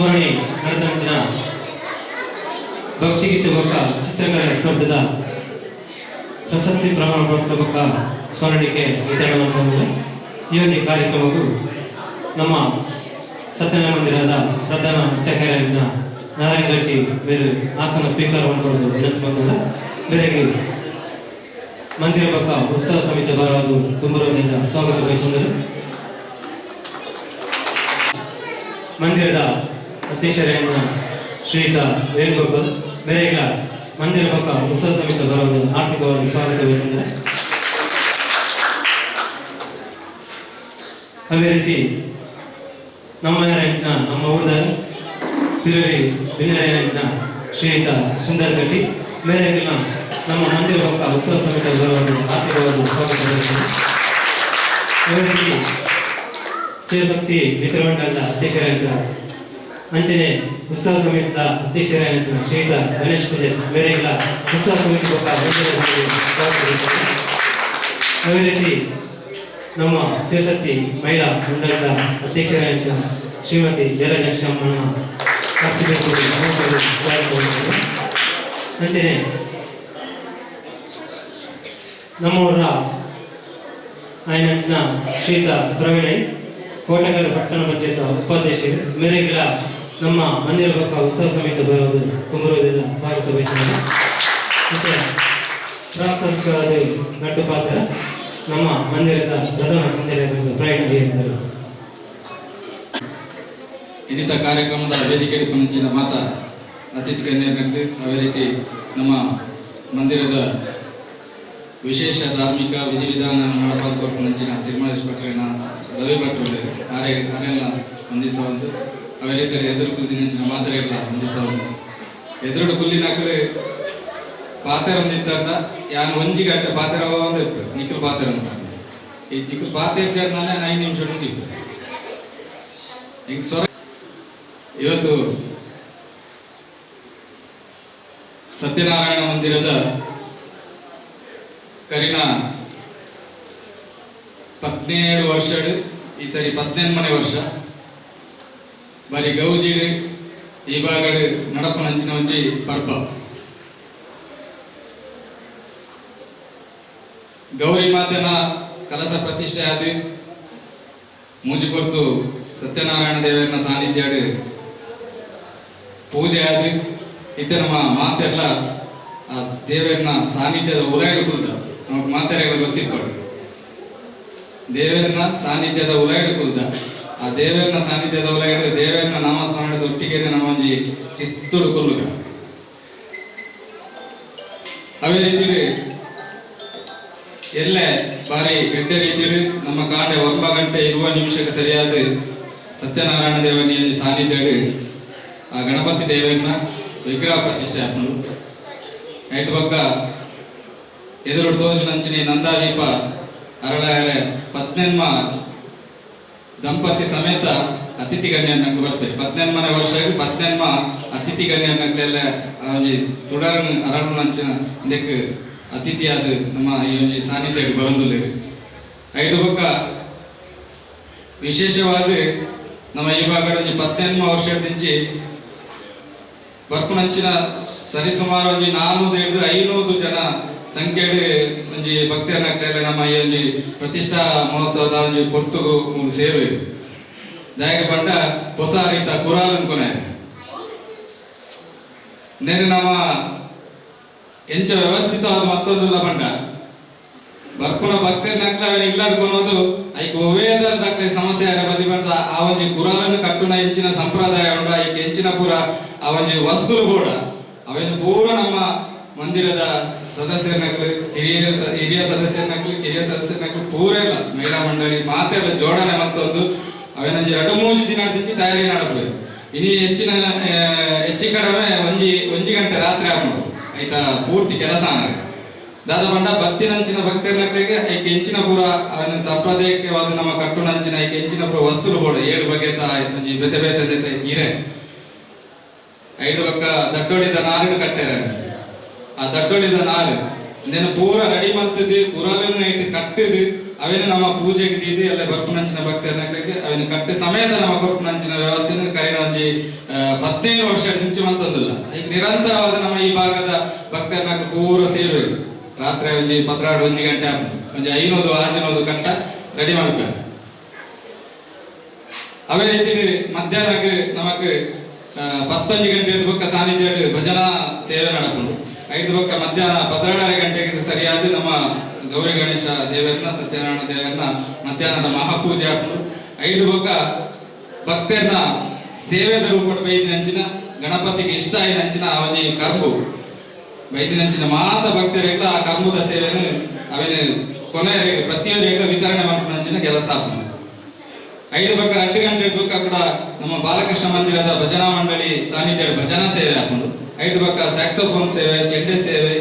ಮೂರನೇ ನಡೆದಂಚಿನ ಭಕ್ತಿಗೀತೆ ಪಕ್ಕ ಚಿತ್ರಕಲೆ ಸ್ಪರ್ಧದ ಪ್ರಶಸ್ತಿ ಪ್ರಮಾಣ ಪತ್ರ ಪಕ್ಕ ಸ್ಮರಣಿಕೆ ವಿತರಣೆ ಯೋಜನೆ ಕಾರ್ಯಕ್ರಮವು ನಮ್ಮ ಸತ್ಯನಾರಾಯಣ ಮಂದಿರದ ಪ್ರಧಾನ ಅರ್ಚಕರಾಗಿನ ನಾರಾಯಣ ರೆಡ್ಡಿ ಬೇರೆ ಆಸನ ಸ್ಪೀಕರ್ ಮಾಡಿಕೊಂಡು ವಿನಂತಿ ಬಂದಾಗ ಬೇರೆಗೆ ಮಂದಿರ ಪಕ್ಕ ಉತ್ಸವ ಸಮಿತಿ ಬರೋದು ತುಂಬುವುದರಿಂದ ಸ್ವಾಗತ ಬಯಸಿದರು ಮಂದಿರದ ಅಧ್ಯಕ್ಷರಾಗಿನ ಶ್ರೀಯುತ ವೇಣುಗೋಪಾಲ್ ಬೇರೆಗಳ ಮಂದಿರ ಪಕ್ಕ ಉತ್ಸವ ಸಮಿತಿ ಬರೋದು ಆರ್ಥಿಕವಾಗಿ ಸ್ವಾಗತ ಬಯಸುತ್ತದೆ ಅದೇ ರೀತಿ ನಮ್ಮ ಹೆಂಚಿನ ನಮ್ಮ ಊರದ ತಿರುವಿ ವಿನಯ ಹೆಂಚಿನ ಶ್ರೀಯುತ ಸುಂದರ್ ಗಟ್ಟಿ ಬೇರೆಗಳ ನಮ್ಮ ಮಂದಿರ ಪಕ್ಕ ಉತ್ಸವ ಸಮಿತಿ ಬರೋದು ಆರ್ಥಿಕವಾಗಿ ಸ್ವಾಗತ ರೀತಿ ಶಿವಶಕ್ತಿ ಮಿತ್ರಮಂಡಲದ ಅಧ್ಯಕ್ಷರಾಗಿದ್ದ ಅಂಚನೆ ಉತ್ಸವ ಸಮಿತಿಯ ಅಧ್ಯಕ್ಷರಾಗಿ ಶ್ರೀಯುತ ಗಣೇಶ್ ಪೂಜೆ ಮೇರೆಗಿಲ್ಲ ಉತ್ಸವ ಸಮಿತಿ ಅದೇ ರೀತಿ ನಮ್ಮ ಶಿವಶಕ್ತಿ ಮಹಿಳಾ ಮಂಡಳದ ಅಧ್ಯಕ್ಷರಾಗಿದ್ದ ಶ್ರೀಮತಿ ಜಯಲಕ್ಷ್ಮಣ್ಣನ ಅಂಚನೆ ನಮ್ಮವರ ಆಯ್ನ ಶ್ರೀತ ಪ್ರವೀಣೈ ಕೋಟಗಾರ ಪಟ್ಟಣ ಪಂಚಾಯತ್ ಉಪಾಧ್ಯಕ್ಷರು ಮೇರೆಗಿಲ್ಲ ನಮ್ಮ ಮಂದಿರ ಪಕ್ಕ ಉತ್ಸವ ಸಮಿತಿ ಬರೋದು ತುಂಬಿರುವುದರಿಂದ ಸ್ವಾಗತ ಬಯಸಿದ್ದಾರೆ ಮತ್ತೆ ಪ್ರಾಸ್ತಾವಿಕವಾದ ನಟ್ಟು ಪಾತ್ರ ನಮ್ಮ ಮಂದಿರದ ಪ್ರಧಾನ ಸಂಚಾಲಕ ಪ್ರಯಾಣ ಹೇಳಿದರು ಇಂಥ ಕಾರ್ಯಕ್ರಮದ ವೇದಿಕೆಗೆ ಮುಂಚಿನ ಮಾತ ಅತಿಥಿ ಗಣ್ಯರಿಗೆ ಅದೇ ರೀತಿ ನಮ್ಮ ಮಂದಿರದ ವಿಶೇಷ ಧಾರ್ಮಿಕ ವಿಧಿವಿಧಾನ ತಿರುಮಲೇಶ್ ಭಟ್ರೇನ ರವಿ ಭಟ್ರು ಆರೆ ಆರೆಲ್ಲ ಹೊಂದಿಸುವಂತು ಅದೇ ರೀತಿ ಎದುರು ಕುಲ್ದಿ ಇಲ್ಲ, ಒಂದು ಹೊಂದಿಸುವಂತು ಎದುರು ಕುಲ್ಲಿನಾಕಲು ಪಾತ್ರ ಒಂದಿತ್ತಾರ ಯಾನ್ ಒಂಜಿ ಗಂಟೆ ಪಾತ್ರ ಇತ್ತು ನಿಖಿಲ್ ಪಾತ್ರ ಅಂತ. ಈ ನಿಖಿಲ್ ಪಾತ್ರ ಇರ್ತಾರನಾಲೆ ನಾನು ಐದು ನಿಮಿಷ ಈಗ ಇವತ್ತು ಸತ್ಯನಾರಾಯಣ ಮಂದಿರದ ಕರಿನ ಪದಿನೇಳು ವರ್ಷ ಈ ಸರಿ ಮನೆ ವರ್ಷ. ಈ ಬಾಗಡು ನಡಪ ನಂಚಿನ ಒಂಜಿ ಪರ್ಬ ಗೌರಿ ಮಾತೆನ ಕಲಶ ಪ್ರತಿಷ್ಠೆ ಆದಿ ಮೂಜಿ ಕೊರ್ತು ಸತ್ಯನಾರಾಯಣ ದೇವರನ್ನ ಸಾನ್ನಿಧ್ಯ ಪೂಜೆ ಆದಿ ಇತ್ತೆ ನಮ್ಮ ಮಾತೆಲ್ಲ ಆ ದೇವರನ್ನ ಸಾನ್ನಿಧ್ಯದ ಉಲಾಯ್ಡು ಕುರಿತ ನಮಗೆ ಮಾತೆರೆಗಳು ಗೊತ್ತಿರ್ಬಾರ್ದು ದೇವರನ್ನ ಸಾನ್ನಿಧ್ಯದ ಉಲಾಯ್ಡು ಕುಲ್ತ ಆ ದೇವರನ ಸಾನ್ನಿಧ್ಯದ ಉಲಾಯ್ಡು ದೇವರನ ನಾಮಸ್ಮರಣದ ಒಟ್ಟಿಗೆ ನಮ್ಮ ಒಂಜಿ ಶಿಸ್ತುಡು ಕೊಲ್ಲು ಅವೇ ರೀತಿಲಿ ಎಲ್ಲೇ ಬಾರಿ ಎಡ್ಡೆ ರೀತಿಲಿ ನಮ್ಮ ಕಾಂಡೆ ಒಂಬ ಗಂಟೆ ಇರುವ ನಿಮಿಷಕ್ಕೆ ಸರಿಯಾದ ಸತ್ಯನಾರಾಯಣ ದೇವನ ಸಾನ್ನಿಧ್ಯ ಆ ಗಣಪತಿ ದೇವರನ್ನ ವಿಗ್ರಹ ಪ್ರತಿಷ್ಠೆ ಹಾಕೊಂಡು ಐಟ್ ಪಕ್ಕ ಎದುರು ತೋಜು ನಂಚಿನಿ ನಂದಾದೀಪ ಅರಳಾಯರೆ ಪತ್ನೆನ್ಮ ದಂಪತಿ ಸಮೇತ ಅತಿಥಿ ಗಣ್ಯನ್ನಕ್ಕೆ ಬರ್ತೇವೆ ಪದ್ನೆನ್ಮನೆ ವರ್ಷ ಪದ್ನೆನ್ಮ ಅತಿಥಿ ಗಣ್ಯನ್ನಕ್ಲೆಲ್ಲ ಒಂಜಿ ಇದಕ್ಕೆ ಅತಿಥಿಯಾದ ನಮ್ಮ ಈ ಒಂಜಿ ಸಾನ್ನಿಧ್ಯಕ್ಕೆ ಐದು ಪಕ್ಕ ವಿಶೇಷವಾದ ನಮ್ಮ ಈ ಭಾಗದ ಒಂಜಿ ಪದ್ನೆನ್ಮ ವರ್ಷದಿಂಚಿ ಬರ್ಪುನಂಚಿನ ಸರಿಸುಮಾರು ಒಂಜಿ ನಾನೂರು ಐನೂರು ಜನ ಸಂಖ್ಯೆಡ್ ಒಂಜಿ ಭಕ್ತರನ್ನಾಗ್ತೇಲೆ ನಮ್ಮ ಈ ಒಂಜಿ ಪ್ರತಿಷ್ಠಾ ಮಹೋತ್ಸವದ ಒಂಜಿ ಪೊರ್ತುಗು ಸೇರಿ ದಾಯಕ ಪಂಡ ಹೊಸ ರೀತ ಕುರಾಲ್ ಅನ್ಕೊನೆ ನೇನು ನಮ್ಮ ಎಂಚ ವ್ಯವಸ್ಥಿತವಾದ ಮತ್ತೊಂದು ಪಂಡ. ಬರ್ಪುನ ಭಕ್ತಿ ಅವನ ಇಲ್ಲಾಡ್ಕೊಳೋದು ಐಕ್ ಒವೇದರ ದಾಖಲೆ ಸಮಸ್ಯೆ ಯಾರ ಬದಿ ಬಂದ ಆ ಒಂಜಿ ಕುರಾಲನ್ನು ಕಟ್ಟುನ ಎಂಚಿನ ಸಂಪ್ರದಾಯ ಉಂಡ, ಐಕ್ ಎಂಚಿನ ಪೂರ ಆ ಒಂಜಿ ವಸ್ತುಲು ಕೂಡ ಅವೇನು ಪೂರ ನಮ್ಮ ಮಂದಿರದ ಸದಸ್ಯರನಕ್ಲು ಹಿರಿಯ ಹಿರಿಯ ಸದಸ್ಯರನಕ್ಲು ಕಿರಿಯ ಸದಸ್ಯರನಕ್ಲು ಪೂರೆಲ್ಲ ಮಹಿಳಾ ಮಂಡಳಿ ಮಾತೆಲ್ಲ ಜೋಡಣೆ ಮತ್ತೊಂದು ಅವೇನಂಜಿ ಎರಡು ಮೂರು ದಿನ ದಿಂಚಿ ತಯಾರಿ ಮಾಡಬೇಕು ಇನಿ ಹೆಚ್ಚಿನ ಹೆಚ್ಚು ಕಡಿಮೆ ಒಂಜಿ ಒಂಜಿ ಗಂಟೆ ರಾತ್ರಿ ಆಗ್ಬೋದು ಆಯ್ತಾ ಪೂರ್ತಿ ಕೆಲಸ ಅನ್ನೋದು ದಾದ ಬಂಡ ಬತ್ತಿನಂಚಿನ ಭಕ್ತರ್ನಕ್ಲೆಗೆ ಐಕೆ ಹೆಂಚಿನ ಪೂರ ಸಂಪ್ರದಾಯಕವಾದ ನಮ್ಮ ಕಟ್ಟುನಂಚಿನ ಐಕೆ ಹೆಂಚಿನ ಪೂರ ವಸ್ತುಲು ಬೋಡು ಏಳು ಬಗೆತ ಒಂಜಿ ಬೆತೆ ಬೇತೆ ಇರೆ ಐದು ಪಕ್ಕ ದಟ್ಟೋಡಿದ ನಾರಿನ ಕಟ್ಟೆರ ಆ ದಟ್ಟೊಳಿದ ನಾರು ಇದನ್ನು ಪೂರ ರೆಡಿ ಮಾಡ್ತಿದ್ದು, ಕುರಲನ್ನು ಇಟ್ಟು ಕಟ್ಟಿದ್ದು. ಅವೇನು ನಮ್ಮ ಪೂಜೆಗೆ ದೀದಿ ಎಲ್ಲ ಬರ್ಪುನಂಚಿನ ಭಕ್ತರಿಗೆ ಅವೇನು ಕಟ್ಟಿ ಸಮೇತ ನಮ್ಮ ಬರ್ಪುನಂಚಿನ ವ್ಯವಸ್ಥೆಯನ್ನು ಕರಿನ ಒಂಜಿ ಹದಿನೈದು ವರ್ಷ ನಿಂಚು ಮಂತಂದಿಲ್ಲ ಈಗ ನಿರಂತರವಾದ ನಮ್ಮ ಈ ಭಾಗದ ಭಕ್ತರನ್ನ ಪೂರ ಸೇವೆ ರಾತ್ರಿ ಒಂಜಿ ಪತ್ರಾಡು, ಒಂಜಿ ಗಂಟೆ. ಒಂಜಿ ಐನೂದು ಆಜಿನೋದು ಕಟ್ಟ ರೆಡಿ ಮಾಡ್ತಾರೆ ಅವೇ ರೀತಿ ಮಧ್ಯಾಹ್ನಕ್ಕೆ ನಮಕ್ ಪತ್ತೊಂದು ಗಂಟೆ ಬುಕ್ಕ ಸಾನ್ನಿಧ್ಯ ಭಜನಾ ಸೇವೆ ನಡಕೊಂಡು ಐದು ಭಕ್ತ ಮಧ್ಯಾಹ್ನ ಪದ್ನಾರರ ಗಂಟೆಗೆ ಸರಿಯಾದ ನಮ್ಮ ಗೌರಿ ಗಣೇಶ ದೇವರನ್ನ, ಸತ್ಯನಾರಾಯಣ ದೇವರನ್ನ ಮಧ್ಯಾಹ್ನದ ಮಹಾಪೂಜೆ ಆಪುಂಡು ಐದು ಭಕ್ತ ಭಕ್ತರನ್ನ ಸೇವೆದ ರೂಪದ ಬೈದಿನಂಚಿನ, ಗಣಪತಿಗೆ ಇಷ್ಟ ಆಯ್ನಂಚಿನ ಅವಜಿ ಕರ್ಮು ಬೈದಿನಂಚಿನ ಮಾತ ಭಕ್ತರೆಲ್ಲ ಆ ಕರ್ಮದ ಸೇವೆಯನ್ನು ಅವೇನು ಕೊನೆಯ ಪ್ರತಿಯೊಂದು ವಿತರಣೆ ಮಾಡ್ಕೊಂಡಂಚಿನ ಕೆಲಸ ಆಗ್ತದೆ. ಐದು ಬಕ್ಕ ಎಂಟು ಗಂಟೆ ಕೂಡ ನಮ್ಮ ಬಾಲಕೃಷ್ಣ ಮಂದಿರದ ಭಜನಾ ಮಂಡಳಿ ಸಾನ್ನಿಧ್ಯ ಭಜನಾ ಸೇವೆ ಹಾಕೊಂಡು ಐದು ಪಕ್ಕ ಸ್ಯಾಕ್ಸೋಫೋನ್ ಸೇವೆ, ಚೆಂಡೆ ಸೇವೆ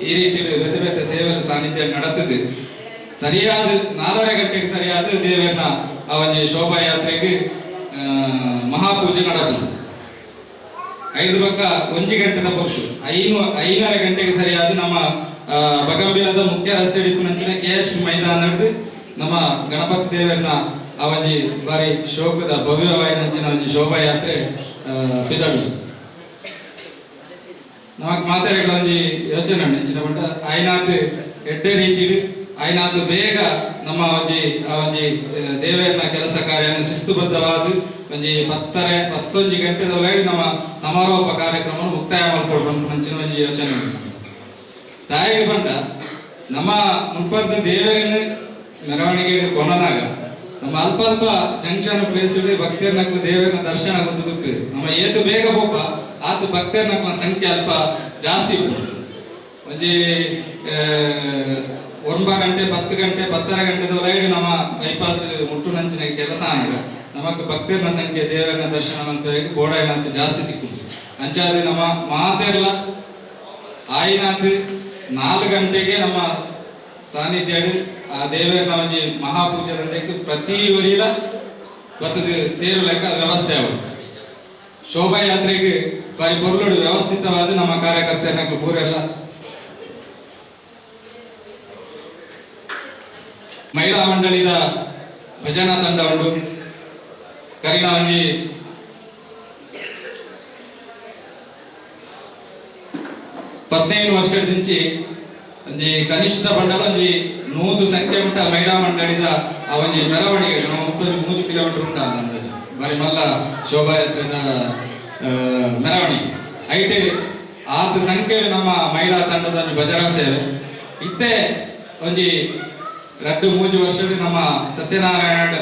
ಈ- ರೀತಿ ಬೇತೆ ಬೇತೆ ಸೇವೆ ಸಾನ್ನಿಧ್ಯ ನಡೆತದೆ ಸರಿಯಾದ ನಾಲ್ಕರ ಗಂಟೆಗೆ ಸರಿಯಾದ ದೇವರನ್ನ ಆ ಒಂದು ಶೋಭಾಯಾತ್ರೆಗೆ ಮಹಾಪೂಜೆ ನಡೆದು ಐದು ಪಕ್ಕ ಒಂಜಿ ಗಂಟೆದ ಪೊರ್ತು ಐನು ಐನರೆ ಗಂಟೆಗೆ ಸರಿಯಾದ ನಮ್ಮ ಬಗಂಬಿಲದ ಮುಖ್ಯ ರಸ್ತೆ ನಂಚಿನ ಕೆ ಎಸ್ ಮೈದಾನ ನಡೆದು ನಮ್ಮ ಗಣಪತಿ ದೇವರನ್ನ ಒಂಜಿ ಬಾರಿ ಶೋಕದ ಭವ್ಯವಾಯಿನಂಚಿನ ಒಂಜಿ ಶೋಭಾಯಾತ್ರೆ ಪಿದಡು ನಮಕ್ ಮಾತಾಡಿಗಳ ಒಂಜಿ ಯೋಚನೆ ನೆಂಚಿನ ಪಂಡ ಆಯ್ನಾತ್ ಎಡ್ಡೆ ರೀತಿಡ್ ಆಯ್ನಾತ್ ಬೇಗ ನಮ್ಮ ಒಂಜಿ ಆ ಒಂಜಿ ದೇವೇರ್ನ ಕೆಲಸ ಕಾರ್ಯನ ಶಿಸ್ತುಬದ್ಧವಾದ ಒಂಜಿ ಹತ್ತರೆ ಹತ್ತೊಂಜಿ ಗಂಟೆದ ಒಳಗೆ ನಮ್ಮ ಸಮಾರೋಪ ಕಾರ್ಯಕ್ರಮ ಮುಕ್ತಾಯ ಮಾಡ್ಕೊಳ್ಬೇಕು ಅಂಚಿನ ಒಂಜಿ ಯೋಚನೆ. ತಾಯಿಗೆ ಬಂಡ ನಮ್ಮ ಮುಂಪರ್ದ ದೇವರಿನ ಮೆರವಣಿಗೆ ಕೊನನಾಗ ನಮ್ಮ ಅಲ್ಪ ಅಲ್ಪ ಜಂಕ್ಷನ್ ಪ್ಲೇಸ್ ಇಡಿ ಭಕ್ತರ್ನಕ್ಲು ದೇವರನ ದರ್ಶನ ಗೊತ್ತುದುಪ್ಪು ನಮ್ಮ ಏತು ಬೇಗ ಪೋಪ ಆತು ನಮ್ಮ ಸಂಖ್ಯೆ ಅಲ್ಪ ಜಾಸ್ತಿ म्हणजे ಒಂಬ ಗಂಟೆ, ಪತ್ತು ಗಂಟೆ, ಪತ್ತರ ಗಂಟೆದವರೆಗೆ ನಮ್ಮ ಬೈಪಾಸ್ ಮುಟ್ಟು ನಂಚಿನ ಕೆಲಸ ಆಗ ನಮಗೆ ಭಕ್ತರನ ಸಂಖ್ಯೆ, ದೇವರನ ದರ್ಶನ ಮಂತ್ರಿಗೆ ಗೋಡಾಯನಂತ ಜಾಸ್ತಿ ತಿಕ್ಕು ಅಂಚಾದ್ರೆ ನಮ್ಮ ಮಾತೆರ್ಲ ಆಯ್ನಾತ್ ನಾಲ್ಕು ಗಂಟೆಗೆ ನಮ್ಮ ಸಾನ್ನಿಧ್ಯ ಆ ದೇವರನ ಒಂಜಿ ಮಹಾಪೂಜದಂತೆ ಪ್ರತಿ ವರಿಲ ಬತ್ತದ ಸೇರು ಲೆಕ್ಕ ವ್ಯವಸ್ಥೆ ಆಗುತ್ತೆ ಶೋಭಾಯಾತ್ರೆಗೆ ಪರಿಪೂರ್ಣಡು ವ್ಯವಸ್ಥಿತವಾದ ನಮ್ಮ ಕಾರ್ಯಕರ್ತರನ್ನ ಪೂರೆಲ್ಲ ಮಹಿಳಾ ಮಂಡಳಿದ ಭಜನಾ ತಂಡ ಉಂಟು. ಕರಿನ ಒಂಜಿ ಪದ್ನೈದು ವರ್ಷದಿಂಚಿ ಒಂಜಿ ಕನಿಷ್ಠ ಬಂಡಲ ಒಂಜಿ ನೂದು ಸಂಖ್ಯೆ ಉಂಟ ಮಹಿಳಾ ಮಂಡಳಿದ ಆ ಒಂಜಿ ಮೆರವಣಿಗೆ ಮೂಜು ಕಿಲೋಮೀಟರ್ ಉಂಟ ಬರೀ ಮಲ್ಲ ಶೋಭಾಯಾತ್ರೆದ ಮೆರವಣಿಗೆ. ಐಟಿ, ಆತ ಸಂಖ್ಯೆ ನಮ್ಮ ಮಹಿಳಾ ತಂಡದ ಭಜನಾ ಸೇವೆ. ಇತ್ತೆ, ಒಂಜಿ ರಡ್ಡು ಮೂಜು ವರ್ಷದ ನಮ್ಮ ಸತ್ಯನಾರಾಯಣ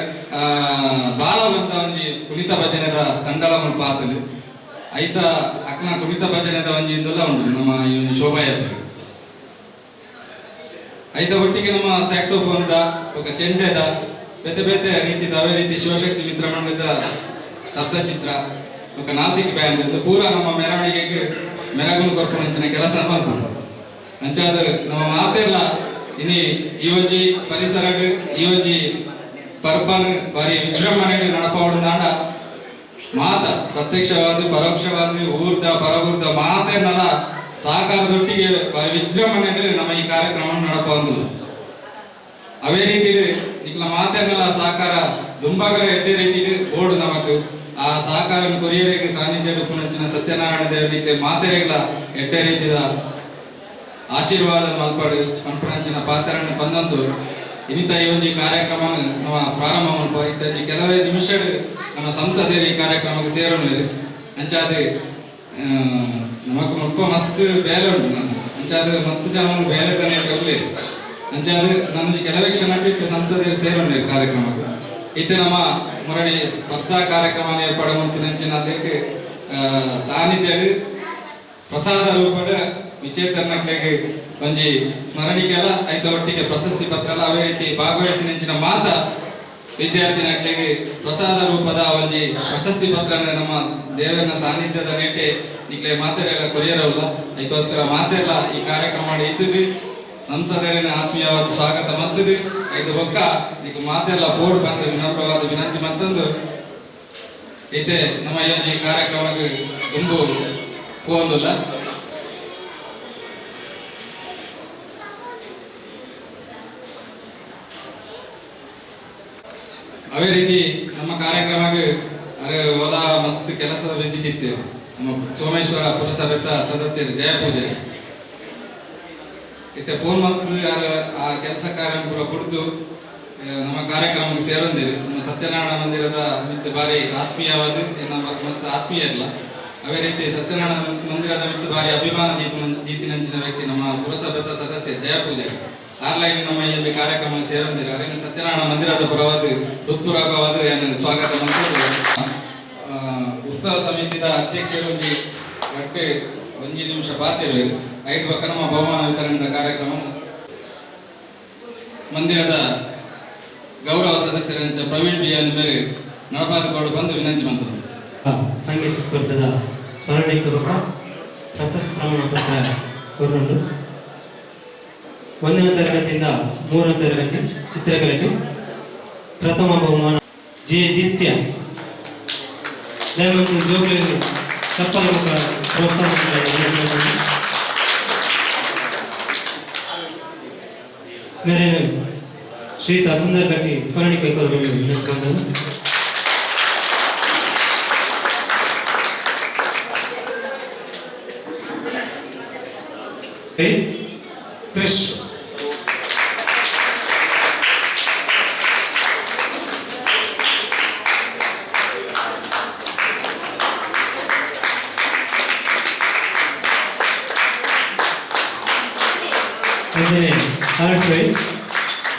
ಬಾಲ ಬಂದ ಒಂಜಿ ಕುಣಿತ ಭಜನೆದ ತಂಡಲ ಮುಲ್ಪ ಆತಲು ಐತ ಅಕ್ಕನ ಕುಣಿತ ಭಜನೆದ ಒಂಜಿ ಇದೆಲ್ಲ ಉಂಟು ನಮ್ಮ ಈ ಒಂದು ಶೋಭಾಯಾತ್ರೆ. ಐತ ಒಟ್ಟಿಗೆ ನಮ್ಮ ಸ್ಯಾಕ್ಸೋಫೋನ್ದ ಒಕ್ಕ ಚೆಂಡೆದ, ಬೇತೆ ಬೇತೆ ರೀತಿ ಅವೇ ರೀತಿ ಶಿವಶಕ್ತಿ ಮಿತ್ರ ಮಂಡಲದ ಚಿತ್ರ ఒక ನಾಸಿಕ್ ಬ್ಯಾಂಡ್ ಇಂದ ಪೂರ ನಮ್ಮ ಮೆರವಣಿಗೆಗೆ ಮೆರಗುಲು ಕೊರ್ಪುನಂಚಿನ ಕೆಲಸ ಮಾಡ್ಕೊಂಡು ಅಂಚಾದ ನಮ್ಮ ಮಾತೆಲ್ಲ ಇನಿ ಯೋಜಿ ಪರಿಸರ ಪರಿಸರಡ್ ಒಂಜಿ ಪರ್ಬನ್ ಬಾರಿ ವಿಜೃಂಭಣೆ ನಡಪವಡು ನಾಡ ಮಾತ ಪ್ರತ್ಯಕ್ಷವಾದ ಪರೋಕ್ಷವಾದ ಊರ್ದ ಪರವೂರ್ದ ಮಾತೇನಲ್ಲ ಸಹಕಾರದೊಟ್ಟಿಗೆ ಬಾರಿ ವಿಜೃಂಭಣೆ ನಮ್ಮ ಈ ಕಾರ್ಯಕ್ರಮ ನಡಪವಂದು ಅವೇ ರೀತಿ ಇಕ್ಲ ಮಾತೇನಲ್ಲ ಸಾಕಾರ ದುಂಬಾಗರ ಎಡ್ಡೆ ರೀತಿ ಬೋರ್ಡ್ ನಮಕ್ ಆ ಸಹಕಾರ ಕೊರಿಯರಿಗೆ ಸಾನ್ನಿಧ್ಯ ಉಪ್ಪುನಂಚಿನ ಸತ್ಯನಾರಾಯಣ ದೇವ ರೀತಿ ಮಾತೆರೆಗಳ ಎಡ್ಡೆ ರೀತಿಯ ಆಶೀರ್ವಾದ ಮಲ್ಪಡು ಪಂಪನಂಚಿನ ಪಾತ್ರವನ್ನು ಬಂದಂದು ಇನ್ನಿತ ಈ ಒಂಜಿ ಕಾರ್ಯಕ್ರಮ ನಮ್ಮ ಪ್ರಾರಂಭ ಮಲ್ಪ ಇತ್ತಂಜಿ ಕೆಲವೇ ನಿಮಿಷ ನಮ್ಮ ಸಂಸದರು ಕಾರ್ಯಕ್ರಮಕ್ಕೆ ಸೇರೋಣ ಅಂಚಾದ ನಮಕ್ ಮುಲ್ಪ ಮಸ್ತ್ ಬೇಲೆ ಉಂಟು. ಅಂಚಾದ ಮಸ್ತ್ ಜನ ಬೇಲೆ ತಾನೇ ಅಂಚಾದ ನಮಗೆ ಕೆಲವೇ ಕ್ಷಣ ಸಂಸದರು ಸೇರೋಣ ಕಾರ್ಯಕ್ರಮಕ್ಕೆ. ಇತ್ತೆ ನಮ್ಮ ಮರಳಿ ಸ್ಪರ್ಧಾ ಕಾರ್ಯಕ್ರಮ ಏರ್ಪಾಡು ಮಾಡ್ತೀನಿ ಅದಕ್ಕೆ ಸಾನ್ನಿಧ್ಯ ಪ್ರಸಾದ ರೂಪದ ವಿಚೇತನಕ್ಕೆ ಒಂಜಿ ಸ್ಮರಣಿಗೆಲ್ಲ ಐತ ಒಟ್ಟಿಗೆ ಪ್ರಶಸ್ತಿ ಪತ್ರ ಅವೇ ರೀತಿ ಭಾಗವಹಿಸಿ ನಿಂಚಿನ ಮಾತ ವಿದ್ಯಾರ್ಥಿನಕ್ಲೆಗೆ ಪ್ರಸಾದ ರೂಪದ ಒಂಜಿ ಪ್ರಶಸ್ತಿ ಪತ್ರ ನಮ್ಮ ದೇವರನ ಸಾನ್ನಿಧ್ಯದ ನೆಟ್ಟೆ ನಿಕ್ಲೆ ಮಾತೆರೆಲ್ಲ ಕೊರಿಯರವಲ್ಲ, ಅದಕ್ಕೋಸ್ಕರ ಮಾತೆಲ್ಲ ಈ ಕಾರ್ಯಕ್ರಮ ಇದ್ದದ್ದು ಸಂಸದರಿನ ಆತ್ಮೀಯವಾದ ಸ್ವಾಗತ ಮತ್ತದು. ಐದು ಬೊಕ್ಕ, ಈಗ ಮಾತೆಲ್ಲ ಬೋರ್ಡ್ ಬಂದು ವಿನಮ್ರವಾದ ವಿನಂತಿ ಮತ್ತೊಂದು. ಇದೆ ನಮ್ಮ ಯೋಜನೆ ಕಾರ್ಯಕ್ರಮಕ್ಕೆ ತುಂಬು ಪೋಂದುಲ್ಲ ಅವೇ ರೀತಿ ನಮ್ಮ ಕಾರ್ಯಕ್ರಮಕ್ಕೆ ಅರೆ ಹೋದ ಮಸ್ತ್ ಕೆಲಸದ ವಿಸಿಟ್ ಇತ್ತು. ನಮ್ಮ ಸೋಮೇಶ್ವರ ಪುರಸಭೆತ ಸದಸ್ಯರು ಜಯಪೂಜೆ. ಇತ್ತೆ ಫೋನ್ ಮಾಡ್ತು ಯಾರು ಆ ಕೆಲಸ ಕಾರ್ಯ ಪೂರ ಕುಡಿದು ನಮ್ಮ ಕಾರ್ಯಕ್ರಮಕ್ಕೆ ಸೇರಂದಿರಿ. ನಮ್ಮ ಸತ್ಯನಾರಾಯಣ ಮಂದಿರದ ಮಿತ್ತು ಬಾರಿ ಆತ್ಮೀಯವಾದ ನಮ್ಮ ಮಸ್ತ್ ಆತ್ಮೀಯ ಇಲ್ಲ. ಅವೇ ರೀತಿ ಸತ್ಯನಾರಾಯಣ ಮಂದಿರದ ಮಿತ್ತು ಬಾರಿ ಅಭಿಮಾನ ಜೀತಿ ನಂಚಿನ ವ್ಯಕ್ತಿ ನಮ್ಮ ಪುರಸಭೆತ ಸದಸ್ಯ ಜಯಪೂಜೆ ಆರ್ಲೈನ್ ನಮ್ಮ ಇಲ್ಲಿ ಕಾರ್ಯಕ್ರಮ ಸೇರೊಂದಿರು. ಅದರಿಂದ ಸತ್ಯನಾರಾಯಣ ಮಂದಿರದ ಪುರವಾದ ಹೃತ್ಪೂರ್ವಕವಾದ ಏನು ಸ್ವಾಗತ ಮಂತ್ರಿ ಆ, ಉತ್ಸವ ಸಮಿತಿದ ಅಧ್ಯಕ್ಷರು ಒಂದು ಒಂದು ಒಂಜಿ ನಿಮಿಷ ಬಾತಿರುವೆ ಐದು ಪಕ್ಕ ನಮ್ಮ ಬಹುಮಾನ ವಿತರಣೆ ಕಾರ್ಯಕ್ರಮ. ಮಂದಿರದ ಗೌರವ ಸದಸ್ಯರಂಚ ಪ್ರವೀಣ್ ಬಿ ಅಂದ ಮೇಲೆ ಬಂದು ವಿನಂತಿ ಮಾಡ್ತಾರೆ ಸಂಗೀತ ಸ್ಪರ್ಧದ ಸ್ಮರಣೆ ರೂಪ ಪ್ರಶಸ್ತಿ ಪ್ರಮಾಣ ಪತ್ರ ಕೊರೊಂಡು ಒಂದನೇ ತರಗತಿಯಿಂದ ಮೂರನೇ ತರಗತಿ ಚಿತ್ರಕಲೆಗೆ ಪ್ರಥಮ ಬಹುಮಾನ ಜೆ ದಿತ್ಯ ದಯಮಂತ್ರಿ ಜೋಗುಲಿ ಚಪ್ಪಲ ಮುಖ ಪ್ರೋತ್ಸಾಹ ಮೇರೆನು ಶ್ರೀಯುತ ಸುಂದರ್ ಗಟ್ಟಿ ಸ್ಮರಣೆ ಕೈಗೊಳ್ಳಬೇಕು ವಿನಂತಿ ಮಾಡ್ತೇನೆ.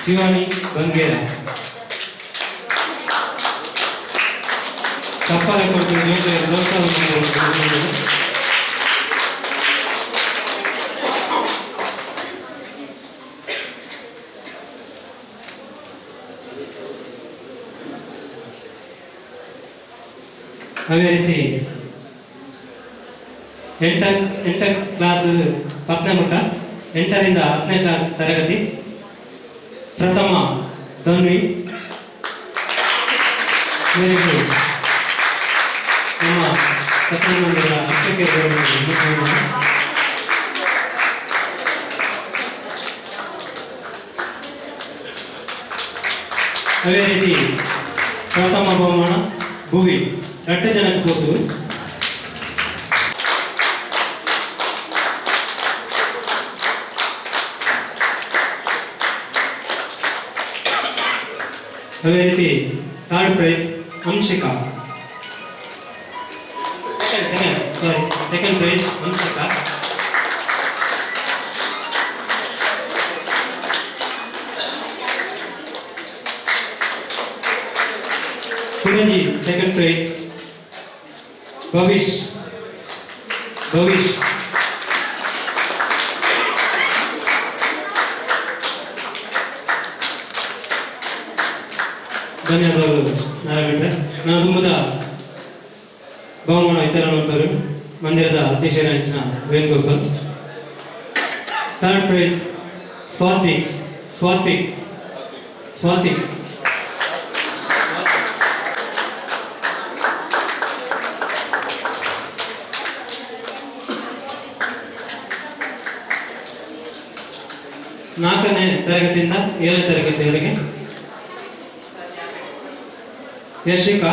ಶಿವಾನಿ ಬಂಗೇರ ಚಪ್ಪಾಳೆ ಕೊಟ್ಟು ಜೊತೆ ಪ್ರೋತ್ಸಾಹ ಅದೇ ರೀತಿ ಎಂಟ ಎಂಟ ಕ್ಲಾಸ್ ಹತ್ತನೇ ಮಟ್ಟ, ಎಂಟರಿಂದ ಹತ್ತನೇ ಕ್ಲಾಸ್ ತರಗತಿ. ಪ್ರಥಮ ಧನ್ವಿ ಇವರಿಗೆ ನಮ್ಮ ಸತ್ಯಮಂದಿರ ಅರ್ಚಕೆ ಅದೇ ರೀತಿ ಪ್ರಥಮ ಬಹುಮಾನ ಭುವಿ ಎರಡು ಜನಕ್ಕೆ ಗೊತ್ತು ಅದೇ ರೀತಿ third prize Anshika second second sorry second prize Anshika Kudanji second prize Bhavish ಹೆಚ್ಚಿನ ವೇಣುಗೋಪಾಲ್ ಥರ್ಡ್ ಪ್ರೈಸ್ ಸ್ವಾತಿ ಸ್ವಾತಿ ಸ್ವಾತಿ ನಾಲ್ಕನೇ ತರಗತಿಯಿಂದ ಏಳನೇ ತರಗತಿಯವರೆಗೆ ಯಶಿಕಾ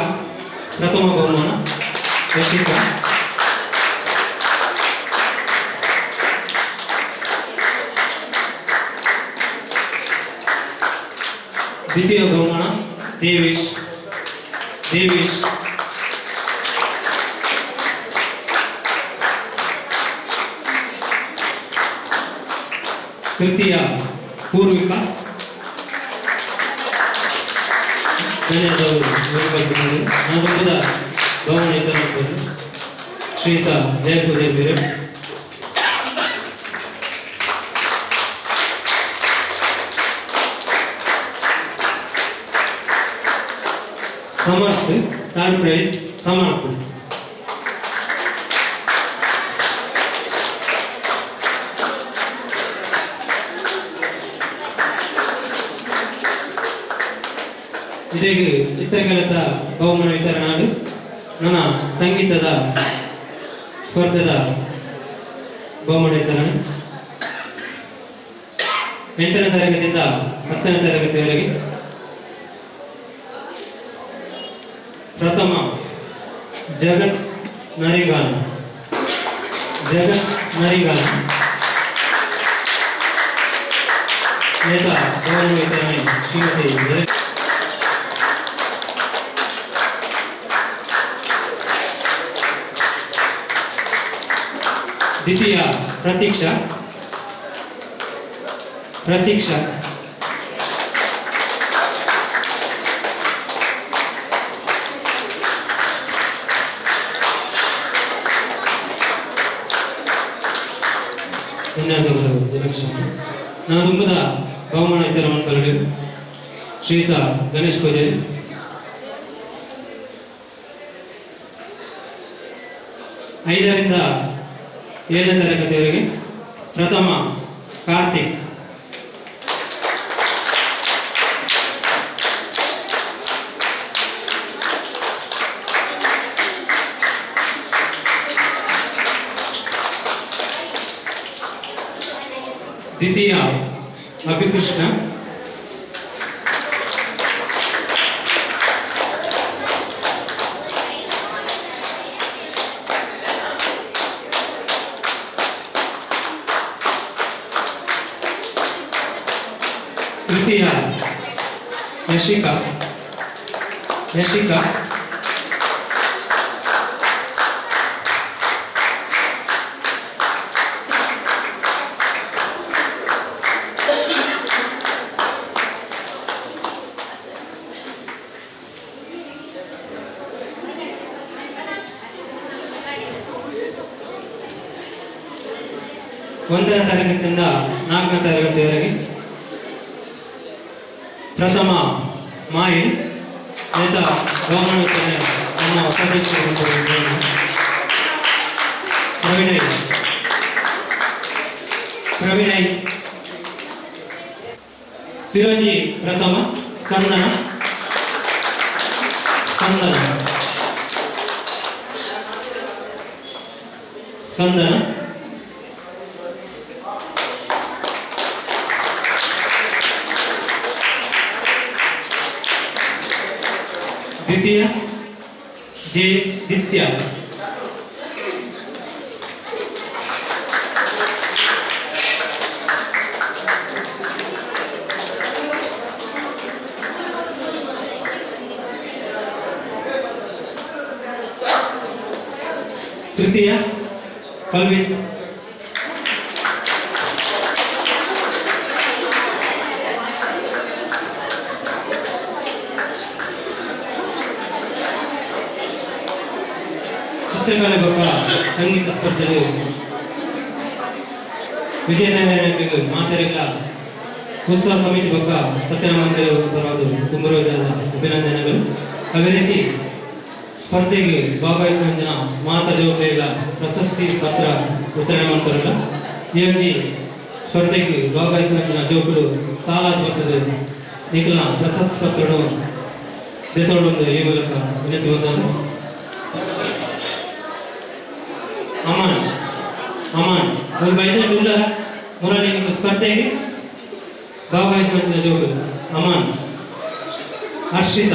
ಪ್ರಥಮ ಬಹುಮಾನ ಯಶಿಕಾ ದ್ವಿತೀಯ ಬಹುಮಾನ ದೇವೇಶ್ ದೇವೇಶ್ ತೃತೀಯ ಪೂರ್ವಿಕಾ ಧನ್ಯವಾದಗಳು ವೇಣುಗೋಪಾಲ್ ನಾನು ತುಂಬದ ಬಹುಮಾನ ವಿತರಣೆ ಮಾಡ್ಬೋದು ಶ್ರೀಯುತ ಜಯಪೂಜೆ ಬೇರೆ ಸಮರ್ಥ ಥರ್ಡ್ ಪ್ರೈಸ್ ಸಮರ್ಥ. ಜೊತೆಗೆ ಚಿತ್ರಕಲಾದ ಬಹುಮಾನ ವಿತರಣಾಡು ನನ್ನ ಸಂಗೀತದ ಸ್ಪರ್ಧೆದ ಬಹುಮಾನ ವಿತರಣೆ. ಎಂಟನೇ ತರಗತಿಯಿಂದ ಹತ್ತನೇ ತರಗತಿವರೆಗೆ ಪ್ರಥಮ ಜಗತ್ ನರಿಗಾಲ ಜಗತ್ ನರಿಗಾಲ ನೇತಾ ಗೌರವ ವಿತರಣೆ ಶ್ರೀಮತಿ ಜಯ- ದ್ವಿತೀಯ ನನ್ನ ತುಂಬದ ಬಹುಮಾನ ಇತರ ಮಕ್ಕಳು ಶ್ರೀಯುತ ಗಣೇಶ್ ಪೂಜೆ. ಐದರಿಂದ ಏಳನೇ ತರಗತಿಯವರಿಗೆ ಪ್ರಥಮ ಕಾರ್ತಿಕ್. ದ್ವಿತೀಯ ಅಭಿಕೃಷ್ಣ ತೃತೀಯ ಯಶಿಕಾ ಯಶಿಕಾ ಒಂದನೇ ತರಗತಿಯಿಂದ ನಾಲ್ಕನೇ ತರಗತಿಯವರೆಗೆ ಪ್ರಥಮ ಮಾಯಿ, ನೇತ ಗೌರವಿತನೆ ನಮ್ಮ ಉಪಾಧ್ಯಕ್ಷರು ಪ್ರವಿನಯ್ ಪ್ರವಿನಯ್ ತಿರಂಜಿ ಪ್ರಥಮ ಸ್ಕಂದನ. ಸ್ಕಂದನ. ಸ್ಕಂದನ. J. Ditya. Tritiya, Palvit. ಸ್ಪರ್ಧೆಗಳು ವಿಜಯನಗರ ಮಾತರಿಲ್ಲ ಉತ್ಸವ ಸಮಿತಿ ಪಕ್ಕ ಸತ್ಯನಾರಾಯಣ ಪರವಾದ ತುಂಬಿರುವುದಾದ ಅಭಿನಂದನೆಗಳು. ಅದೇ ರೀತಿ ಸ್ಪರ್ಧೆಗೆ ಭಾಗವಹಿಸುವ ಜನ ಮಾತಾ ಜವಾಬ್ದಾರಿಗಳ ಪ್ರಶಸ್ತಿ ಪತ್ರ ವಿತರಣೆ ಮಾಡ್ತಾರಲ್ಲ ಈ ಜಿ ಸ್ಪರ್ಧೆಗೆ ಭಾಗವಹಿಸುವ ಜನ ಜೋಕುಲು ಸಾಲಾದ ಬರ್ತದೆ ನಿಖಲ ಪ್ರಶಸ್ತಿ ಪತ್ರಗಳು ದೆತೊಂದು ಈ ಮೂಲಕ ವಿನಂತಿ ಬಂದನು ಅಮನ್ ಒಂದು ಬೈದ್ರೆ ಇಲ್ಲ ಮುರಳಿ ನಿಮ್ಮ ಸ್ಪರ್ಧೆಗೆ ಭಾಗವಹಿಸುವಂತ ಜೋಗರು ಅಮನ್ ಹರ್ಷಿತ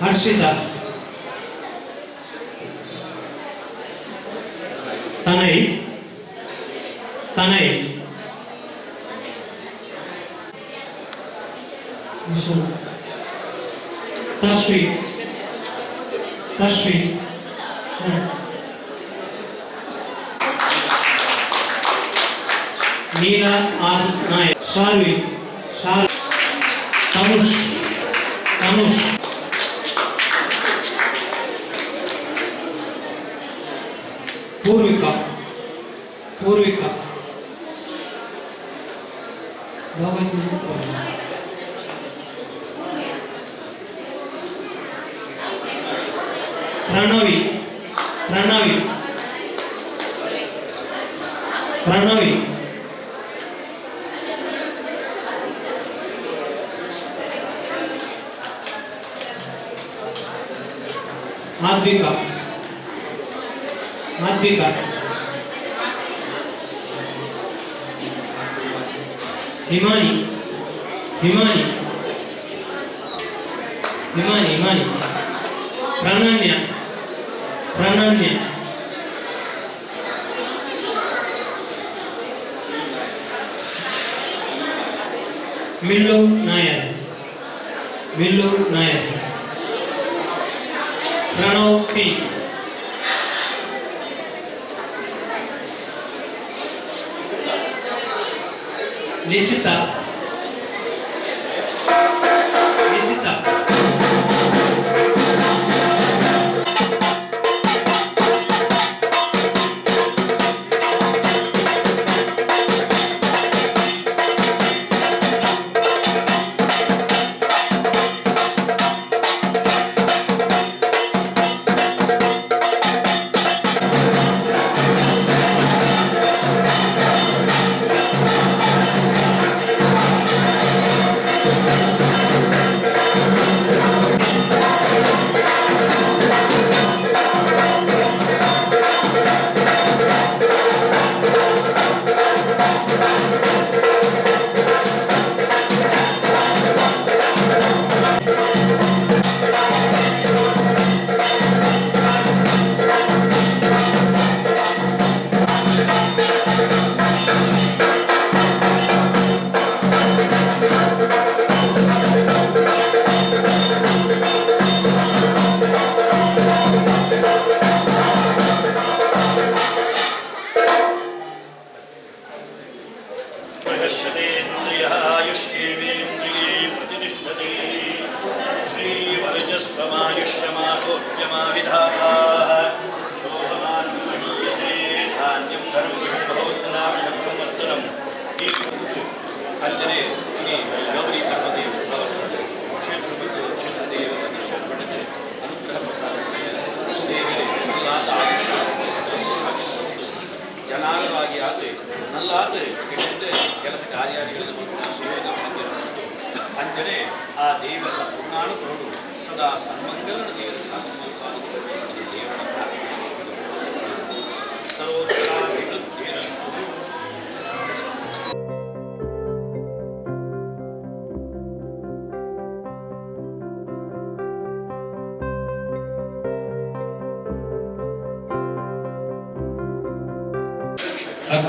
ಹರ್ಷಿತ ತನೈ ತನೈ ತಶ್ವಿ ತಶ್ವಿ ಹ್ಮ್. Neela R Nair Sharvi ഷാർ Tanush Tanush Purvika Purvika പ്രണവി പ്രണവി പ്രണവി माध्यिक माध्यिक Himani Himani Himani Himani प्रणन्य प्रणन्य Millu Nair Millu Nair licitar. ಜನಾರವಾಗಿ ಆದ್ರೆ ನಲ್ಲಾದ ಕೆಟ್ಟದ್ದು ಕೆಲಸ ಕಾರ್ಯ ಮತ್ತು ಸೇವೆಗಳನ್ನು ಅಂಜನೆ ಆ ದೇವರ ಕೊರಡು ಸದಾ ಸನ್ಮಂಗಲ ದೇವರ ದೇವರ ಸರ್ವೋತ್ತರಾಭಿವೃದ್ಧಿರಸ್ತು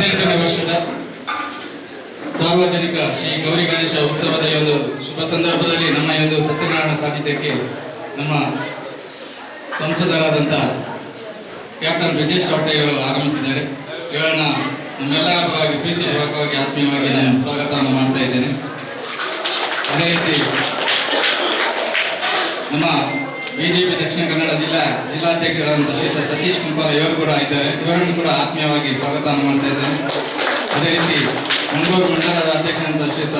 ಹದಿನೆಂಟನೇ ವರ್ಷದ ಸಾರ್ವಜನಿಕ ಶ್ರೀ ಗೌರಿ ಗಣೇಶ ಉತ್ಸವದ ಒಂದು ಶುಭ ಸಂದರ್ಭದಲ್ಲಿ ನಮ್ಮ ಒಂದು ಸತ್ಯನಾರಾಯಣ ಸಾಹಿತ್ಯಕ್ಕೆ ನಮ್ಮ ಸಂಸದರಾದಂಥ ಕ್ಯಾಪ್ಟನ್ ಬ್ರಿಜೇಶ್ ಅವರು ಆಗಮಿಸಿದ್ದಾರೆ. ಇವರನ್ನ ನಮ್ಮೆಲ್ಲರ ಪರವಾಗಿ ಪ್ರೀತಿಪೂರ್ವಕವಾಗಿ ಆತ್ಮೀಯವಾಗಿ ನಾನು ಸ್ವಾಗತವನ್ನು ಮಾಡ್ತಾ ಇದ್ದೇನೆ. ಜಿಲ್ಲಾಧ್ಯಕ್ಷರಾದಂಥ ಶ್ರೀ ಸತೀಶ್ ಕುಂಪಾಲ ಇವರು ಕೂಡ ಇದ್ದಾರೆ. ಇವರನ್ನು ಕೂಡ ಆತ್ಮೀಯವಾಗಿ ಸ್ವಾಗತ ಮಾಡ್ತಾ ಇದ್ದೇನೆ. ಅದೇ ರೀತಿ ಮಂಗಳೂರು ಮಂಡಲದ ಅಧ್ಯಕ್ಷರಂತ ಶ್ರೀತ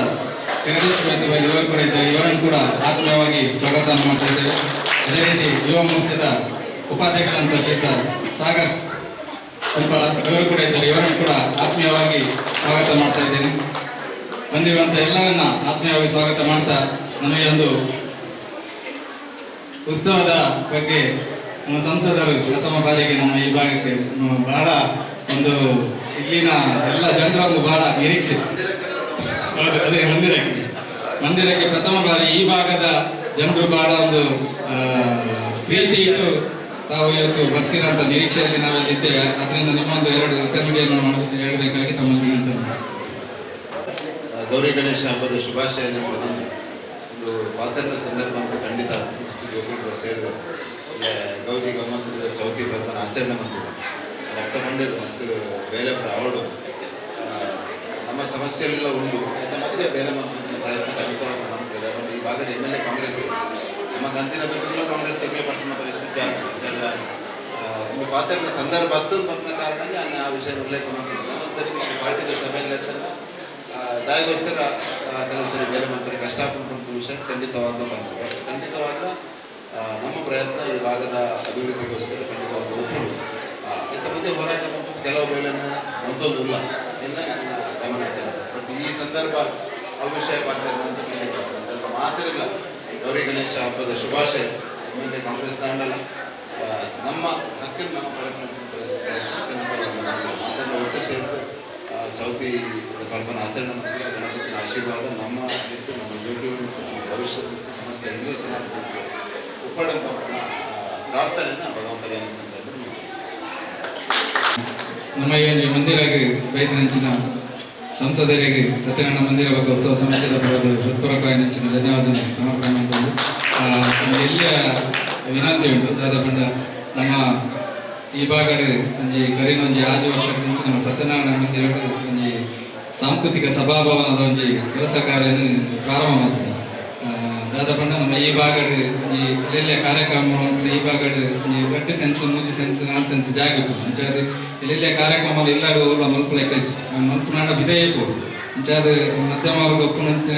ಜಗದೀಶ್ ಇವರು ಕೂಡ ಇದ್ದಾರೆ. ಇವರನ್ನು ಕೂಡ ಆತ್ಮೀಯವಾಗಿ ಸ್ವಾಗತ ಮಾಡ್ತಾ ಇದ್ದೇವೆ ಅದೇ ರೀತಿ ಯುವ ಮೋರ್ಚಾದ ಉಪಾಧ್ಯಕ್ಷರಂತ ಶ್ರೀತ ಸಾಗರ್ ಕುಂಪಾಲ ಇವರು ಕೂಡ ಇದ್ದಾರೆ. ಇವರನ್ನು ಕೂಡ ಆತ್ಮೀಯವಾಗಿ ಸ್ವಾಗತ ಮಾಡ್ತಾ ಇದ್ದೇನೆ. ಬಂದಿರುವಂಥ ಎಲ್ಲರನ್ನ ಆತ್ಮೀಯವಾಗಿ ಸ್ವಾಗತ ಮಾಡ್ತಾ ನಮಗೆ ಒಂದು ಉತ್ಸವದ ಬಗ್ಗೆ ನಮ್ಮ ಸಂಸದರು ಪ್ರಥಮ ಬಾರಿಗೆ ನಮ್ಮ ಈ ಭಾಗಕ್ಕೆ ಬಹಳ ಒಂದು ಇಲ್ಲಿನ ಎಲ್ಲ ಜನರ ಬಹಳ ನಿರೀಕ್ಷೆ ಅದೇ ಮಂದಿರಕ್ಕೆ. ಮಂದಿರಕ್ಕೆ ಪ್ರಥಮ ಬಾರಿ ಈ ಭಾಗದ ಜನರು ಬಹಳ ಒಂದು ಪ್ರೀತಿ ಇಟ್ಟು ತಾವು ಇವತ್ತು ಬರ್ತೀರಂತ ನಿರೀಕ್ಷೆಯಲ್ಲಿ ನಾವೆಲ್ಲ ಇದ್ದೇವೆ ಅದರಿಂದ ನಿಮ್ಮೊಂದು ಎರಡು ನುಡಿಯನ್ನು ಮಾಡೋದು ಹೇಳಬೇಕಾಗಿ ತಮ್ಮ ಗೌರಿ ಗಣೇಶ ಹಬ್ಬದ ಶುಭಾಶಯ ಒಂದು ಪಾತ್ರದ ಸಂದರ್ಭ ಅಂತ ಖಂಡಿತ ಸೇರಿದರು ಇಲ್ಲೇ ಗೌರಿ ಗಮ್ಮತ್ತು ಚೌಕಿ ಬರ್ಬನ ಆಚರಣೆ ಮಾಡ್ತೀವಿ. ಅಕ್ಕ ಬಂದಿದ್ದು ಮಸ್ತ್ ಬೇರೆ ಅವಳು ನಮ್ಮ ಸಮಸ್ಯೆಲ್ಲ ಉಂಟು. ಅದಕ್ಕೆ ಮಧ್ಯೆ ಬೇರೆ ಮಂತ್ರಿ ಪ್ರಯತ್ನ ಖಂಡಿತವಾಗಿ ಮಾಡ್ತಿದ್ದಾರೆ ಈ ಭಾಗದ ಎಂ ಎಲ್ ಎ ಕಾಂಗ್ರೆಸ್. ನಮ್ಮ ಗಂತಿನ ತಗೊಂಡು ಕಾಂಗ್ರೆಸ್ ತಗೊಳ್ಳಿ ಪಟ್ಟಣ ಪರಿಸ್ಥಿತಿ ಆಗ್ತದೆ ಒಂದು ಪಾತ್ರ ಸಂದರ್ಭ ಹತ್ತದ ಬಂದ ಕಾರಣ ನಾನು ಆ ವಿಷಯ ಉಲ್ಲೇಖ ಮಾಡ್ತೀನಿ ಒಂದ್ಸರಿ ಪಾರ್ಟಿದ ಸಭೆಯಲ್ಲಿ ದಾಯಿಗೋಸ್ಕರ ಕೆಲವು ಸರಿ ಬೇರೆ ಮಾಡ್ತಾರೆ ಕಷ್ಟಪಟ್ಟು ವಿಷಯ ಖಂಡಿತವಾದ ಬಟ್ ಖಂಡಿತವಾದ ನಮ್ಮ ಪ್ರಯತ್ನ ಈ ಭಾಗದ ಅಭಿವೃದ್ಧಿಗೋಸ್ಕರ ಖಂಡಿತ ಒಂದು ಇಂಥ ಮುಂದೆ ಹೋರಾಟ ಕೆಲವು ಮೇಲನ್ನು ಒಂದೊಂದು ಇಲ್ಲ ಎಲ್ಲ ನನ್ನ ಗಮನ ಇಟ್ಟಿಲ್ಲ ಬಟ್ ಈ ಸಂದರ್ಭ ಅವಿಷಯ ವಿಷಯ ಪಾತ್ರ ಅಂತ ಅದೆಲ್ಲ ಮಾತಿರಲ್ಲ ಗೌರಿ ಗಣೇಶ ಹಬ್ಬದ ಶುಭಾಶಯ. ಆಮೇಲೆ ಕಾಂಗ್ರೆಸ್ ತಾಂಡಲ್ಲ ನಮ್ಮ ಹಕ್ಕಿನ ನಮ್ಮ ಪ್ರಯತ್ನ ಮಾತನ್ನು ಒಟ್ಟು ಸೇರಿದು ಆ, ಚೌತಿ ಪರ್ವನ ಆಚರಣೆ ಮಾಡಿ ಗಣಪತಿಯ ಆಶೀರ್ವಾದ ನಮ್ಮ ಮತ್ತು ನಮ್ಮ ನಮ್ಮ ಭವಿಷ್ಯದ ಸಮಸ್ಯೆ ಸಮಸ್ತ ಹಿಂದೂ ಸಮಾಜ ಉಪ್ಪಡಂತ ಭಗವಂತನ ಸಂದರ್ಭದಲ್ಲಿ. ನಮ್ಮ ಈ ಸಂಸದರಿಗೆ ಸತ್ಯನಾರಾಯಣ ಮಂದಿರ ಬಗ್ಗೆ ಉತ್ಸವ ಸಮಿತಿಯ ಪರವಾಗಿ ಹೃತ್ಪೂರ್ವಕವಾಗಿ ನೆಂಚಿನ ಧನ್ಯವಾದ ಸಮರ್ಪಣೆ ಮಾಡಿಕೊಂಡು. ಎಲ್ಲಿಯ ವಿನಂತಿ ಉಂಟು? ಅದಾದ ಪಂಡ ನಮ್ಮ ಈ ಭಾಗಡ್ ಒಂಜಿ ಕರಿನ ಒಂಜಿ ಆಜು ವರ್ಷ ನಮ್ಮ ಸತ್ಯನಾರಾಯಣ ಮಂದಿರ ಒಂಜಿ ಸಾಂಸ್ಕೃತಿಕ ಸಭಾಭವನದ ಒಂಜಿ ಕೆಲಸ ಕಾರ್ಯ ಪ್ರಾರಂಭ ಮಾಡ್ತೀವಿ ದಾದ ಪಂಡ ನಮ್ಮ ಈ ಭಾಗಡ್ ಒಂಜಿ ಎಲ್ಲೆಲ್ಲ ಕಾರ್ಯಕ್ರಮ, ಈ ಭಾಗಡ್ ಒಂಜಿ ಗಟ್ಟಿ ಸೆನ್ಸ್ ಮೂಜಿ ಸೆನ್ಸ್ ನಾಲ್ ಸೆನ್ಸ್ ಜಾಗ ಅಂಚಾದ ಎಲ್ಲೆಲ್ಲ ಕಾರ್ಯಕ್ರಮ ಇಲ್ಲಾಡು ಅವ್ರ ಮಲ್ಪು ಲೆಕ್ಕ ಮಲ್ಪು ನಾಡ ಬಿದಯ ಕೊಡು ಅಂಚಾದ ಮಧ್ಯಮ ವರ್ಗ ಒಪ್ಪು ನಂಚಿನ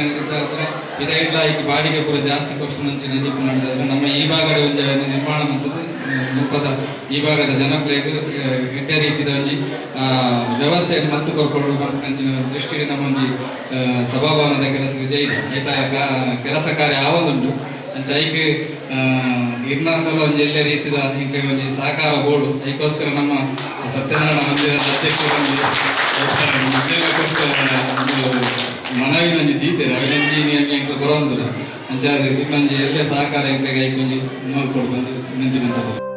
ಬಿದ ಇಡ್ಲ ಈಗ ಬಾಡಿಗೆ ಪೂರ ಜಾಸ್ತಿ ನಮ್ಮ ಈ ಭಾಗದ ಒಂಜಿ ನಿರ್ಮಾಣ ಮಂತದ್ದು ಮುಪ್ಪದ ಈ ಭಾಗದ ಜನಪ್ರಿಯ ಎಡ್ಡೆ ರೀತಿದ ಒಂಜಿ ವ್ಯವಸ್ಥೆಯನ್ನು ವ್ಯವಸ್ಥೆ ಮತ್ತು ಕೊರ್ಕೊಂಡು ನಂಚಿನ ದೃಷ್ಟಿಗೆ ನಮ್ಮ ಒಂಜಿ ಸಭಾಭವನದ ಕೆಲಸ ವಿಜಯ ಐತ ಕೆಲಸ ಕಾರ್ಯ ಆವೊಂದುಂಟು ಐಕ್ ಇರ್ನಾರ್ದಲ್ಲ ಒಂಜಿ ಎಲ್ಲ ರೀತಿಯ ಇಂಕ ಒಂಜಿ ಸಹಕಾರ ಬೋರ್ಡು, ಅದಕ್ಕೋಸ್ಕರ ನಮ್ಮ ಸತ್ಯನಾರಾಯಣ ಮಂದಿರದ ಅಧ್ಯಕ್ಷರು ಒಂದು ಒಂದು ಮನವಿನ ದೀತೆರ್ ಅವಿನಂಜಿ ಎಂಕ್ ಬರೋಂದಿಲ್ಲ ಅಂಚಾದ ಇನ್ನೊಂಜಿ ಎಲ್ಲ ಸಹಕಾರ ಇಂಕ ಐಕೊಂಜಿ ನೋಡ್ಕೊಡ್ಕೊಂಡು ನಿಂತು